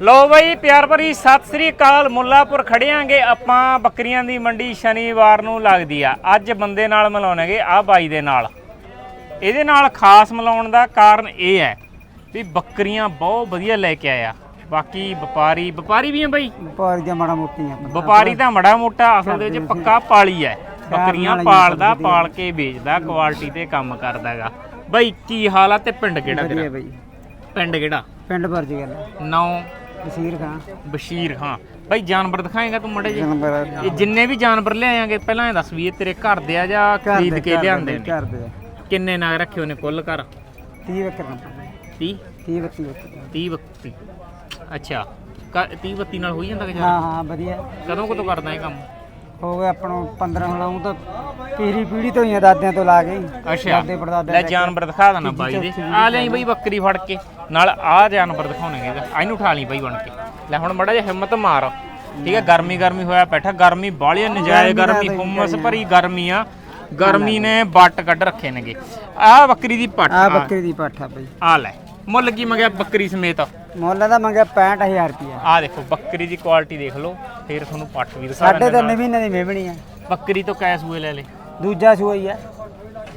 ਲੋ ਬਈ ਪਿਆਰ ਭਰੀ ਸਤਿ ਸ੍ਰੀ ਅਕਾਲ। ਮੁੱਲਾਪੁਰ ਖੜਿਆਂਗੇ ਆਪਾਂ ਬੱਕਰੀਆਂ ਦੀ ਮੰਡੀ ਸ਼ਨੀਵਾਰ ਨੂੰ ਲੱਗਦੀ ਆ। ਅੱਜ ਬੰਦੇ ਨਾਲ ਮਿਲਾਉਣਗੇ ਆ ਬਾਈ ਦੇ ਨਾਲ। ਇਹਦੇ ਨਾਲ ਖਾਸ ਮਿਲਾਉਣ ਦਾ ਕਾਰਨ ਇਹ ਹੈ ਵੀ ਬੱਕਰੀਆਂ ਬਹੁਤ ਵਧੀਆ ਲੈ ਕੇ ਆਇਆ। ਬਾਕੀ ਵਪਾਰੀ ਵਪਾਰੀ ਵੀ ਆ ਬਈ? ਵਪਾਰੀ ਦੀਆਂ ਮਾੜਾ ਮੋਟੀਆਂ ਵਪਾਰੀ ਤਾਂ ਮੜਾ ਮੋਟਾ ਅਸਲ ਦੇ ਵਿੱਚ ਪੱਕਾ ਪਾਲੀ ਹੈ। ਬੱਕਰੀਆਂ ਪਾਲਦਾ ਪਾਲ ਕੇ ਵੇਚਦਾ ਕੁਆਲਿਟੀ ਤੇ ਕੰਮ ਕਰਦਾਗਾ ਬਈ ਕੀ ਹਾਲ ਆ ਤੇ ਪਿੰਡ ਕਿਹੜਾ ਤੇਰਾ? ਪਿੰਡ ਕਿਹੜਾ? ਪਿੰਡ ਵਰਜ ਗੱਲ ਨੌ ਬਸ਼ੀਰ ਖਾਂ। ਬਸ਼ੀਰ ਖਾਂ ਬਈ ਜਾਨਵਰ ਦਿਖਾਏਗਾ ਤੂੰ ਮੜੇ ਜੇ ਇਹ ਜਿੰਨੇ ਵੀ ਜਾਨਵਰ ਲਿਆਏਗੇ ਪਹਿਲਾਂ ਇਹ ਦੱਸ ਵੀ ਇਹ ਤੇਰੇ ਘਰ ਦੇ ਆ ਜਾਂ ਖਰੀਦ ਕੇ ਲਿਆਂਦੇ ਨੇ? ਘਰ ਦੇ ਕਿੰਨੇ ਨਾਗ ਰੱਖੇ ਉਹਨੇ ਕੁੱਲ ਘਰ? 30 ਬੱਕਰ ਨੰਬਰ 30 30 ਬੱਤੀ ਬੱਕਰ 30 32 ਅੱਛਾ। 30 32 ਨਾਲ ਹੋਈ ਜਾਂਦਾ ਕਿ ਹਾਂ ਹਾਂ ਵਧੀਆ। ਕਦੋਂ ਕਦੋਂ ਕਰਦਾ ਇਹ ਕੰਮ? ਹੋ ਗਿਆ ਆਪਣੋ 15 ਹਲਾਉਂ ਤਾਂ ਪੀਰੀ ਪੀੜੀ ਤੋਂ ਹੀ ਆ, ਦਾਦਿਆਂ ਤੋਂ ਲਾ ਕੇ। ਅੱਛਾ। ਦਾਦੇ ਪੜਦਾਦੇ ਲੈ ਜਾਨਵਰ ਦਿਖਾ ਦੇਣਾ ਬਾਈ ਦੇ। ਆ ਲਈ ਬਈ ਬੱਕਰੀ ਫੜ ਕੇ। ਨਾਲ ਆ ਜਾਨਵਰ ਦਿਖਾਉਣਗੇ ਆ ਇਹਨੂੰ ਉਠਾ ਲਈ ਬਾਈ ਬਣ ਕੇ। ਲੈ ਹੁਣ ਮੜਾ ਜਿਹਾ ਹਿੰਮਤ ਮਾਰ। ਠੀਕ ਹੈ ਗਰਮੀ ਗਰਮੀ ਹੋਇਆ ਬੈਠਾ। ਗਰਮੀ ਬਾਹਲੀ ਆ, ਨਜਾਇਜ਼ ਗਰਮੀ ਹੁਮਸ ਭਰੀ ਗਰਮੀ ਆ। ਗਰਮੀ ਨੇ ਬੱਟ ਕੱਢ ਰੱਖੇ ਨੇਗੇ। ਆ ਬੱਕਰੀ ਦੀ ਪੱਟ ਆ ਬੱਕਰੀ ਦੀ ਪਾਠਾ ਬਈ। ਆ ਲੈ। ਮੁੱਲ ਕੀ ਮੰਗਿਆ ਬੱਕਰੀ ਸਮੇਤ? ਮੁੱਲ ਦਾ ਮੰਗਿਆ 65000 ਰੁਪਿਆ ਆ ਦੇਖੋ ਬੱਕਰੀ ਦੀ ਕੁਆਲਿਟੀ ਦੇਖ ਲਓ ਫਿਰ ਤੁਹਾਨੂੰ ਪੱਟ ਵੀ ਦਿਖਾ ਸਾਡੇ ਤਿੰਨ ਮਹੀਨੇ ਦੀ ਮੇਵਣੀ ਆ। ਬੱਕਰੀ ਤੋਂ ਕੈਸ ਹੋਏ ਲੈ ਲੈ। ਦੂਜਾ ਸੂਆ ਹੀ ਆ।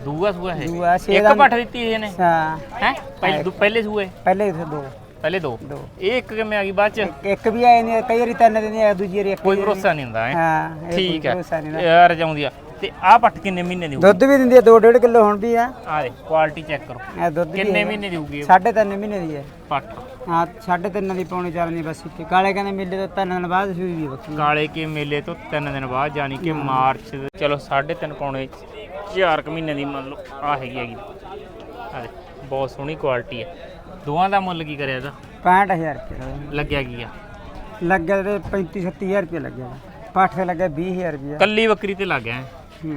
ਦੂਆ ਸੂਆ ਹੈ ਦੂਆ ਛੇ ਇੱਕ ਦਾ ਪੱਟ ਦਿੱਤੀ ਇਹਨੇ? ਹਾਂ। ਹੈ? ਪਹਿਲੇ ਪਹਿਲੇ ਸੂਏ? ਪਹਿਲੇ ਇੱਥੇ ਦੋ। ਪਹਿਲੇ ਦੋ? ਦੋ। ਇਹ ਇੱਕ ਕਿਵੇਂ ਆ ਗਈ ਬਾਅਦ ਚ? ਇੱਕ ਵੀ ਆਏ ਨੇ ਕਈ ਵਾਰੀ ਤਿੰਨ ਦਿਨ ਆਇਆ ਦੂਜੀ ਵਾਰੀ ਇੱਕ ਕੋਈ ਵੀ ਭਰੋਸਾ ਨਹੀਂ ਹੁੰਦਾ ਹੈ? ਹਾਂ ਇਹ ਕੋਈ ਠੀਕ ਹੈ। ਭਰੋਸਾ ਨਹੀਂ ਨਾ। ਯਾਰ ਜਾਉਂਦੀ ਆ। ਤੇ ਆਹ ਪੱਟ ਕਿੰਨੇ ਮਹੀਨੇ ਦੀ ਹੋਊਗੀ? ਦੁੱਧ ਵੀ ਦਿੰਦੀ ਆ 2.5 ਕਿਲੋ ਹੁਣ ਵੀ ਆ ਆ ਦੇ ਕੁਆਲਿਟੀ ਚੈੱਕ ਕਰੋ। ਇਹ ਦੁੱਧ ਵੀ ਕਿੰਨੇ। ਮਹੀਨੇ ਦੀ ਹੋਊਗੀ ਇਹ? ਸਾਢੇ ਤਿੰਨ ਮਹੀਨੇ ਦੀ ਹੈ। ਪੱਟ। ਹਾਂ ਸਾਢੇ ਤਿੰਨ ਦੀ ਪੌਣੇ ਚਾਰ ਦੀ ਬਸ ਇੱਥੇ। ਕਾਲੇ ਕਹਿੰਦੇ ਮੇਲੇ ਤੋਂ ਤਿੰਨ ਦਿਨ ਬਾਅਦ ਸੂਈ ਵੀ ਬੱਕਰੀ। ਕਾਲੇ ਕੇ ਮੇਲੇ ਤੋਂ 3 ਦਿਨ ਬਾਅਦ ਯਾਨੀ ਕਿ ਮਾਰਚ ਦੇ- ਚਲੋ 3.5 ਪੌਣੇ 4 ਕੁ ਮਹੀਨੇ ਦੀ ਮੰਨ ਲਓ ਆ ਹੈਗੀ ਹੈਗੀ। ਆ ਦੇ ਬਹੁਤ ਸੋਹਣੀ ਕੁਆਲਿਟੀ ਹੈ। ਦੋਵਾਂ ਦਾ ਮੁੱਲ ਕੀ ਕਰਿਆ ਇਹਦਾ? 65000 ਰੁਪਏ ਦਾ। ਲੱਗਿਆ ਕੀ ਆ? ਲੱਗਿਆ ਤੇ 35 37000 ਰੁਪਏ ਲੱਗਿਆ। ਪਾਠ ਤੇ ਲੱਗਿਆ 20000 ਰੁਪਏ। ਕੱਲੀ ਬੱਕਰੀ ਤੇ ਲੱਗ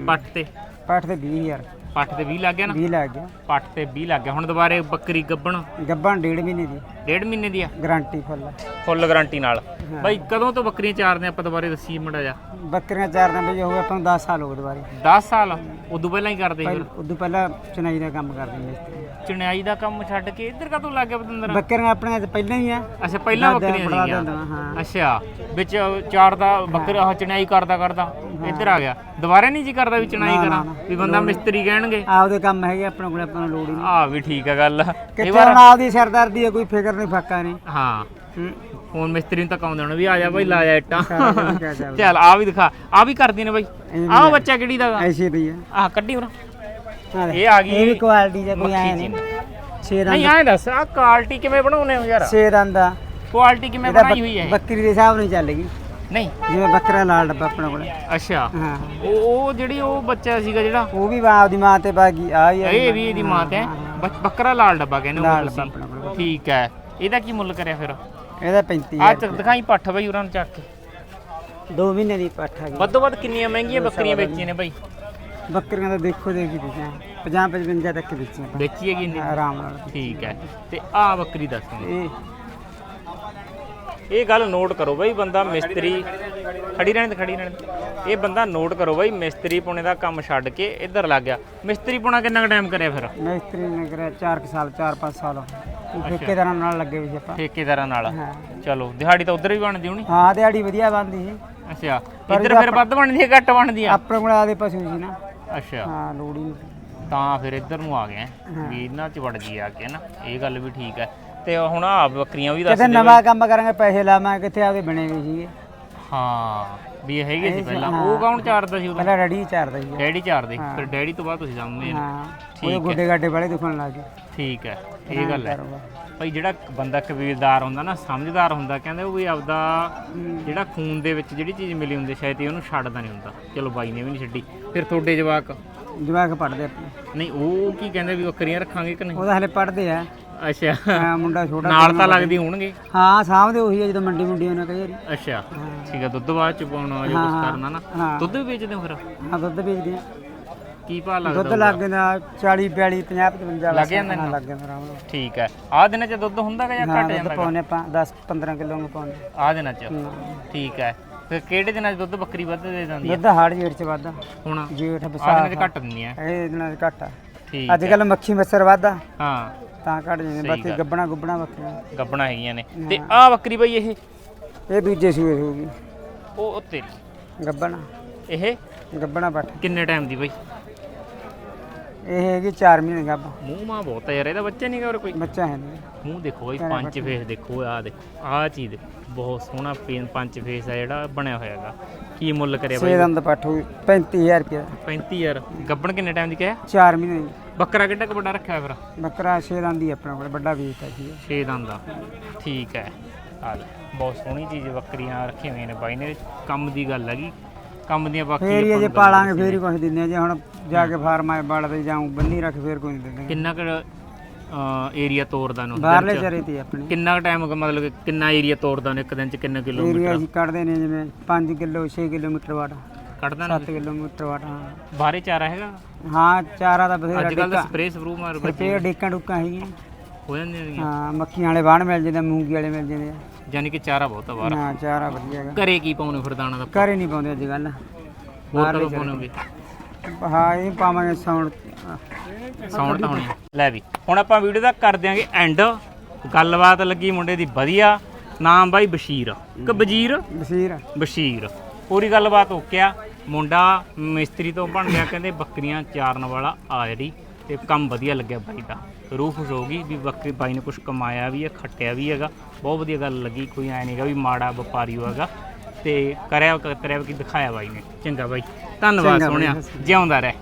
ਪੱਟ ਤੇ? ਪਾਠ ਤੇ 20000 ਪੱਟ ਤੇ 20 ਲੱਗ ਗਿਆ ਨਾ? 20 ਲੱਗ ਗਿਆ। ਪੱਟ ਤੇ 20 ਲੱਗ ਗਿਆ। ਹੁਣ ਦੁਬਾਰੇ ਬੱਕਰੀ ਗੱਬਣ? ਗੱਬਾਂ ਡੇਢ ਮਹੀਨੇ ਦੀ। ਡੇਢ ਮਹੀਨੇ ਦੀ ਆ? Guarantee full. ਫੁੱਲ ਗਾਰੰਟੀ ਨਾਲ। ਬਾਈ ਕਦੋਂ ਤੋਂ ਬੱਕਰੀਆਂ ਚਾਰਦੇ ਆਪਾਂ ਦੁਬਾਰੇ ਦੱਸੀ ਮੜਾ ਜਾ ਬੱਕਰੀਆਂ ਚਾਰ ਦਿਨ ਵਜੇ ਹੋ ਆਪਾਂ ਨੂੰ 10 ਸਾਲ ਹੋ ਗਏ ਦੁਬਾਰੇ। 10 ਸਾਲ? ਉਦੋਂ ਪਹਿਲਾਂ ਹੀ ਕਰਦੇ ਫਿਰ? ਉਦੋਂ ਪਹਿਲਾਂ ਚਨਾਈ ਦਾ ਕੰਮ ਕਰਦੇ ਮਿਸਤਰੀ ਚਣਾਈ ਦਾ ਕੰਮ ਛੱਡ ਕੇ ਇੱਧਰ ਕਦੋਂ ਲੱਗ ਗਿਆ ਬਦੰਦਰ ਬੱਕਰੀਆਂ ਆਪਣੀਆਂ ਤੇ ਪਹਿਲਾਂ ਹੀ ਆ। ਅੱਛਾ ਪਹਿਲਾਂ ਦਾਦਾ ਬੱਕਰੀਆਂ ਬੜਾ ਸੀਗੀਆਂ? ਦਿੰਦਾ, ਹਾਂ। ਅੱਛਾ ਵਿੱਚ ਚਾਰ ਦਾ ਬੱਕਰਾ ਆਹ ਚਣਾਈ ਕਰਦਾ ਕਰਦਾ ਇੱਧਰ ਆ ਗਿਆ। ਦੁਬਾਰੇ ਨਹੀਂ ਜੀ ਕਰਦਾ ਵੀ ਚਣਾਈ ਕਰਾਂ? ਵੀ ਬੰਦਾ ਮਿਸਤਰੀ ਕਹਿਣਗੇ? ਆਪਦੇ ਕੰਮ ਹੈਗੇ ਆਪਣੇ ਕੋਲ ਆਪਾਂ ਨੂੰ ਲੋੜ ਹੀ ਨਹੀਂ ਆ ਵੀ ਠੀਕ ਆ ਗੱਲ। ਕਈ ਕਿੱਥੇ ਵਾਰ ਹੁਣ ਆਪਦੀ ਸਰਦਾਰਦੀ ਹੈ ਕੋਈ ਫਿਕਰ ਨਹੀਂ ਫਾਕਾ ਨਹੀਂ ਹਾਂ। ਫੋਨ ਮਿਸਤਰੀ ਨੂੰ ਤੱਕਾਉਂਦੇ ਹੋਣ ਵੀ ਆ ਜਾ ਬਾਈ ਲਾ ਜਾ ਇੱਟਾਂ। ਸਾਰਾ ਚੱਲ ਆ ਵੀ ਦਿਖਾ। ਆ ਵੀ ਕਰਦੀ ਨੇ ਬਾਈ। ਇਹ ਆਹ ਬੱਚਾ ਕਿਹੜੀ ਦਾ ਐਸੀ ਪਈ ਆ। ਆਹ ਕੱਢੀ ਹੋਰ ਆਹ ਦੇਖ, ਇਹ ਆ ਗਈ ਇਹ ਵੀ ਕੁਆਲਿਟੀ ਦਾ ਕੋਈ ਆਇਆ ਮੱਖੀ ਨਹੀਂ। ਛੇ ਨਹੀਂ ਦੰਦ ਐਂ ਦੱਸ ਆ ਕੁਆਲਿਟੀ ਕਿਵੇਂ ਬਣਾਉਨੇ ਹੋ ਯਾਰ? ਛੇ ਦੰਦ ਦਾ। ਕੁਆਲਿਟੀ ਕਿਵੇਂ ਇਹਦਾ ਬਣਾਈ ਹੋਈ ਹੈ ਬੱਕ- ਬੱਕਰੀ ਦੇ ਹਿਸਾਬ ਨਾਲ ਚੱਲੇਗੀ ਨਹੀਂ। ਜਿਵੇਂ ਬੱਕਰਾ ਲਾਲ ਡੱਬਾ ਆਪਣੇ ਕੋਲ। ਅੱਛਾ। ਹਾਂ। ਉਹ ਉਹ ਜਿਹੜੀ ਉਹ ਬੱਚਾ ਸੀਗਾ ਜਿਹੜਾ? ਉਹ ਵੀ ਆਪਦੀ ਮਾਂ ਤੇ ਬਾਗੀ। ਆ ਹੀ ਆ ਇਹ ਵੀ ਇਹਦੀ ਮਾਂ ਤੇ ਹੈ। ਬੱਕਰਾ ਲਾਲ ਡੱਬਾ ਕਹਿੰਦੇ ਉਹ ਲਾਲ ਤੁਸੀਂ। ਡੱਬਾ ਆਪਣੇ ਕੋਲ। ਠੀਕ ਹੈ। ਇਹਦਾ ਕੀ ਮੁੱਲ ਕਰਿਆ ਫਿਰ? ਇਹਦਾ 35 ਆ ਚੱਕ ਦਿਖਾਈ ਪੱਠ ਬਈ ਉਹਨਾਂ ਨੂੰ ਚੱਕ ਕੇ। ਦੋ ਮਹੀਨੇ ਦੀ ਪੱਠ ਹੈਗੀ ਵੱਧੋ ਵੱਧ ਕਿੰਨੀਆਂ ਮਹਿੰਗੀਆਂ ਬੱਕਰੀਆਂ ਵੇਚੀਆਂ ਨੇ ਬਾਈ? ਬੱਕਰੀਆਂ ਦਾ ਦੇਖੋ ਦੇਖੀ ਦਿੱਤੀਆਂ 50 55 ਤੱਕ ਵੇਚੀਆਂ ਆਪਾਂ। ਵੇਚੀ ਹੈਗੀ ਇੰਨੀ? ਆਰਾਮ ਨਾਲ। ਠੀਕ ਹੈ। ਤੇ ਆ ਬੱਕਰੀ ਦੱਸ ਮੈਨੂੰ। ਇਹ ਇਹ ਗੱਲ ਨੋਟ ਕਰੋ ਬਈ ਬੰਦਾ ਮਿਸਤਰੀ ਖੜੀ ਰਹਿਣ ਤੇ ਖੜੀ ਰਹਿਣ। ਇਹ ਬੰਦਾ ਨੋਟ ਕਰੋ ਬਈ ਮਿਸਤਰੀ ਪੁਣੇ ਦਾ ਕੰਮ ਛੱਡ ਕੇ ਇੱਧਰ ਲੱਗ ਗਿਆ। ਮਿਸਤਰੀ ਪੁਣਾ ਕਿੰਨਾ ਕੁ ਟਾਈਮ ਕਰਿਆ ਫਿਰ? ਮਿਸਤਰੀ ਨੇ ਕਰਿਆ 4 ਸਾਲ 4-5 ਸਾਲ। ਉਹ ਠੇਕੇਦਾਰਾਂ ਨਾਲ ਲੱਗੇ ਵੀ ਸੀ ਆਪਾਂ। ਠੇਕੇਦਾਰਾਂ ਨਾਲ। ਹਾਂ। ਚਲੋ ਦਿਹਾੜੀ ਤਾਂ ਉਧਰ ਵੀ ਬਣਦੀ ਹੋਣੀ? ਹਾਂ ਦਿਹਾੜੀ ਵਧੀਆ ਬਣਦੀ ਸੀ। ਅੱਛਾ। ਇੱਧਰ ਫਿਰ ਵੱਧ ਬਣਦੀ ਹੈ ਘੱਟ ਬਣਦੀ ਆ? ਆਪਣੇ ਕੋਲ ਆਦੇ ਪਸ਼ੂ ਸੀ ਨਾ। ਅੱਛਾ। ਹਾਂ ਲੋੜੀ ਤਾਂ ਫਿਰ ਇੱਧਰ ਨੂੰ ਆ ਗਏ ਵੀ ਇਹਨਾਂ ਚ ਵੜ ਗਈ ਆ ਕੇ ਨਾ ਇਹ ਗੱਲ ਵੀ ਠੀਕ ਹੈ। ਤੇ ਹੁਣ ਆ ਬੱਕਰੀਆਂ ਵੀ ਦੱਸ ਕਿਤੇ ਦਿਓ ਨਵਾਂ ਕੰਮ ਕਰਾਂਗੇ ਪੈਸੇ ਲਾਵਾਂਗੇ ਕਿੱਥੇ ਆਪਦੇ ਬਣੇ ਵੀ ਸੀਗੇ। ਹਾਂ। ਵੀ ਇਹ ਹੈਗੇ ਸੀ ਪਹਿਲਾਂ। ਉਹ ਕੌਣ ਚਾਰਦਾ ਸੀ ਉਦੋਂ? ਪਹਿਲਾਂ ਰੜੀ ਚਾਰਦਾ ਸੀ। ਡੈਡੀ ਚਾਰਦੇ ਫਿਰ ਡੈਡੀ ਤੋਂ ਬਾਅਦ ਤੁਸੀਂ ਸਾਹਮਣੇ ਹਾਂ। ਉਹ ਗੋਡੇ ਗਾਡੇ ਵਾਲੇ ਦੁਕਾਨ ਲਾ ਕੇ ਠੀਕ ਹੈ। ਇਹ ਗੱਲ ਹੈ। ਭਾਈ ਜਿਹੜਾ ਬੰਦਾ ਕਬੀਲਦਾਰ ਹੁੰਦਾ ਨਾ ਸਮਝਦਾਰ ਹੁੰਦਾ ਕਹਿੰਦੇ ਉਹ ਵੀ ਆਪਦਾ ਜਿਹੜਾ ਖੂਨ ਦੇ ਵਿੱਚ ਜਿਹੜੀ ਚੀਜ਼ ਮਿਲੀ ਹੁੰਦੀ ਸ਼ਾਇਦ ਹੀ ਉਹਨੂੰ ਛੱਡਦਾ ਨਹੀਂ ਹੁੰਦਾ। ਚਲੋ ਬਾਈ ਨੇ ਵੀ ਨਹੀਂ ਛੱਡੀ। ਫਿਰ ਤੁਹਾਡੇ ਜਵਾਕ? ਜਵਾਕ ਪੜਦੇ ਆਪਣੇ। ਨਹੀਂ ਉਹ ਕੀ ਕਹਿੰਦੇ ਵੀ ਬੱਕਰੀਆਂ ਰੱਖਾਂਗੇ ਕਿ ਨਹੀਂ? ਉਹਦਾ ਹਲੇ ਪੜਦੇ ਆ। ਅੱਛਾ। ਹਾਂ, ਮੁੰਡਾ ਛੋਟਾ ਨਾਲ ਤਾਂ ਲੱਗਦੀ ਹੋਣਗੇ। ਹਾਂ ਸਾਹਮਣੇ ਉਹੀ ਆ ਜਦੋਂ ਮੰਡੀ ਮੁੰਡੀ ਉਹਨਾਂ ਕਈ ਵਾਰੀ। ਅੱਛਾ ਠੀਕ ਹੈ ਦੁੱਧ ਬਾਅਦ ਚ ਪਾਉਣਾ ਜੋ ਕੁਝ ਕਰਨਾ ਨਾ ਹਾਂ। ਦੁੱਧ ਵੀ ਵੇਚਦੇ ਹੋ ਫਿਰ? ਹਾਂ ਦੁੱਧ ਵੇਚਦੇ ਆ। ਕੀ ਭਾਅ ਦੁੱਧ ਲੱਗਦਾ ਲੱਗ ਜਾਂਦਾ 40 42 50 55 ਲੱਗ ਜਾਂਦਾ ਹਾਂ ਲੱਗ ਜਾਂਦਾ ਆਰਾਮ ਨਾਲ। ਠੀਕ ਹੈ ਆਹ ਦਿਨਾਂ ਚ ਦੁੱਧ ਹੁੰਦਾ ਕਿ ਜਾਂ ਹਾਂ ਘਟ ਦੁੱਧ ਜਾਂਦਾ ਪਾਉਨੇ ਆਪਾਂ 10 15 ਕਿਲੋ ਨੂੰ ਪਾਉਨੇ ਆਹ ਦਿਨਾਂ ਚ? ਠੀਕ ਹੈ ਫਿਰ ਕਿਹੜੇ ਦਿਨਾਂ ਚ ਦੁੱਧ ਬੱਕਰੀ ਵੱਧ ਦੇ ਦਿੰਦੀ ਹੈ ਦੁੱਧ ਹਾੜ ਜੇੜ ਚ ਵੱਧਦਾ। ਹੁਣ ਜੇਠ ਆਹ ਦਿਨਾਂ ਚ ਘੱਟ ਦਿੰਦੀ ਹੈ ਇਹ ਦਿਨਾਂ ਚ ਘੱਟ ਆ। ਠੀਕ ਅੱਜ ਕੱਲ ਮੱਖੀ ਮੱਛਰ ਵਾਦਾ ਹਾਂ। ਤਾਂ ਕੱਢ ਜਾਂਦੇ ਬਾਕੀ। ਗੱਬਣਾ ਗੁੱਬਣਾ ਬੱਕਰੀਆਂ। ਗੱਬਣਾ ਹੈਗੀਆਂ ਨੇ। ਤੇ ਆਹ ਬੱਕਰੀ ਬਈ ਇਹ? ਇਹ ਦੂਜੇ ਸੂਏ ਹੋਊਗੀ। ਉਹ ਉਹ ਤੇਰੀ ਗੱਬਣਾ। ਇਹ? ਗੱਬਣਾ ਪੱਠ। ਕਿੰਨੇ ਟਾਈਮ ਦੀ ਬਈ? ਇਹ ਹੈਗੀ 4 ਮਹੀਨੇ ਦੀ ਗੱਬ ਮੂੰਹ ਮਾ ਬਹੁਤ ਹੈ ਯਾਰ ਇਹਦਾ ਬੱਚਾ ਨਹੀਂ ਗਾ ਹੋਰ ਕੋਈ? ਬੱਚਾ ਹੈ ਨਹੀਂ। ਮੂੰਹ ਦੇਖੋ ਬਈ ਕਿਹੜਾ ਪੰਜ? ਫੇਸ ਦੇਖੋ ਆਹ ਦੇਖੋ ਆਹ ਚੀਜ਼ ਦੇਖੋ ਬਹੁਤ ਸੋਹਣਾ ਪੇਨ ਪੰਜ ਫੇਸ ਆ ਜਿਹੜਾ ਬਣਿਆ ਹੋਇਆ ਹੈਗਾ। ਕੀ ਮੁੱਲ ਕਰਿਆ ਬਾਈ ਦੰਦ ਪੱਠ ਹੋਊ 35000 ਰੁਪਏ 35000 ਗੱਬਣ ਕਿੰਨੇ ਟਾਈਮ ਦੀ ਕਿਹਾ? 4 ਮਹੀਨੇ ਦੀ। ਬੱਕਰਾ ਕਿੱਡਾ ਕੁ ਵੱਡਾ ਰੱਖਿਆ ਫਿਰ? ਬੱਕਰਾ ਛੇ ਦੰਦ ਹੀ ਆਪਣਾ ਕੋਲ ਵੱਡਾ ਵੇਚਦਾ ਸੀ। 6 ਦੰਦ ਦਾ ਠੀਕ ਹੈ। ਆ ਲੈ ਬਹੁਤ ਸੋਹਣੀ ਚੀਜ਼ ਬੱਕਰੀਆਂ ਰੱਖੀਆਂ ਹੋਈਆਂ ਨੇ ਬਾਈ ਨੇ ਕੰਮ ਦੀ ਗੱਲ ਹੈਗੀ। ਕੰਮ ਦੀਆਂ ਬਾਕੀ ਫੇਰ ਹੀ ਜੇ ਪਾਲਾਂਗੇ ਫੇਰ ਹੀ ਕੁਝ ਦਿੰਦੇ ਆ ਜੇ ਹੁਣ ਜਾ ਕੇ ਫਾਰਮ ਆਏ ਬੜਦੇ ਜਾਉਂ ਬੰਨੀ ਰੱਖ ਫੇਰ ਕੋਈ ਨਹੀਂ ਦਿੰਦੇ। ਕਿੰਨਾ ਕੁ ਏਰੀਆ ਤੋਰਦਾ ਨੂੰ ਬਾਹਰਲੇ? ਚਰੇ ਤੇ ਆਪਣੇ। ਕਿੰਨਾ ਟਾਈਮ ਮਤਲਬ ਕਿ ਕਿੰਨਾ ਏਰੀਆ ਤੋਰਦਾ ਨੂੰ ਇੱਕ ਦਿਨ ਚ ਕਿੰਨੇ ਏਰੀਆ ਕਿਲੋਮੀਟਰ ਅਸੀਂ ਕੱਢਦੇ ਨੇ ਜਿਵੇਂ 5 ਕਿਲੋ 6 ਕਿਲੋਮੀਟਰ ਵਾਟ। ਕੱਢਦਾ ਨਾ? 7 ਕਿਲੋਮੀਟਰ ਵਾਟ ਬਾਹਰੇ ਚਾਰਾ ਹੈਗਾ? ਹਾਂ ਚਾਰਾ ਦਾ ਬਥੇਰਾ ਅੱਜ ਕੱਲ ਡੇਕਾ। ਸਪਰੇਅ ਸਪਰੂ ਮਾਰ ਬੱਚੇ ਰੁਪਏ ਡੇਕਾਂ ਡੁੱਕਾਂ ਹੈਗੀਆਂ। ਹੋ ਜਾਂਦੀਆਂ ਨੇ। ਹਾਂ ਮੱਖੀਆਂ ਵਾਲੇ ਬਾਣ ਮਿਲ ਜਾਂਦੇ ਮੂੰਗੀ ਵਾਲੇ ਮਿਲ ਜਾਂਦੇ ਆ। ਯਾਨੀ ਕਿ ਚਾਰਾ ਬਹੁਤ ਆ ਬਾਹਰ। ਹਾਂ ਚਾਰਾ ਵਧੀਆ ਹੈਗਾ। ਘਰੇ ਕੀ ਪਾਉਣੇ ਫਿਰ ਦਾਣਾ ਦਾ? ਘਰੇ ਨਹੀਂ ਪਾਉਂਦੇ ਅੱਜ ਕੱਲ ਹੋਰ ਕਦੋਂ ਪਾਉਣਗੇ ਹਾਂ ਇਹ ਪਾਵਾਂਗੇ ਸਾਊਂਡ ਤਾਂ ਹੋਣੀ ਆ। ਲੈ ਵੀ ਹੁਣ ਆਪਾਂ ਵੀਡੀਓ ਦਾ ਕਰ ਦਿਆਂਗੇ ਐਂਡ ਗੱਲਬਾਤ ਲੱਗੀ ਮੁੰਡੇ ਦੀ ਵਧੀਆ। ਨਾਮ ਬਾਈ ਬਸ਼ੀਰ। ਕਿ ਬਜੀਰ? ਬਸੀਰ। ਬਸ਼ੀਰ। ਪੂਰੀ ਗੱਲਬਾਤ ਓਕਿਆ ਮੁੰਡਾ ਮਿਸਤਰੀ ਤੋਂ ਬਣ ਗਿਆ ਕਹਿੰਦੇ ਬੱਕਰੀਆਂ ਚਾਰਨ ਵਾਲਾ ਆ ਜਿਹੜੀ ਤੇ ਕੰਮ ਵਧੀਆ ਲੱਗਿਆ ਬਾਈ ਦਾ। ਰੂਹ ਖੁਸ਼ ਹੋ ਗਈ ਵੀ ਬੱਕਰੀ ਬਾਈ ਨੇ ਕੁਝ ਕਮਾਇਆ ਵੀ ਹੈ ਖੱਟਿਆ ਵੀ ਹੈਗਾ। ਬਹੁਤ ਵਧੀਆ ਗੱਲ ਲੱਗੀ ਕੋਈ ਐ ਨਹੀਂਗਾ ਵੀ ਮਾੜਾ ਵਪਾਰੀ ਹੋਗਾ ਤੇ ਕਰਿਆ ਕਰਿਆ ਕੀ ਦਿਖਾਇਆ ਬਾਈ ਨੇ। ਚੰਗਾ ਬਾਈ। ਧੰਨਵਾਦ ਚੰਗਾ ਬਾਈ, ਸੋਹਣਿਆ। ਜਿਉਂਦਾ ਰਹਿ।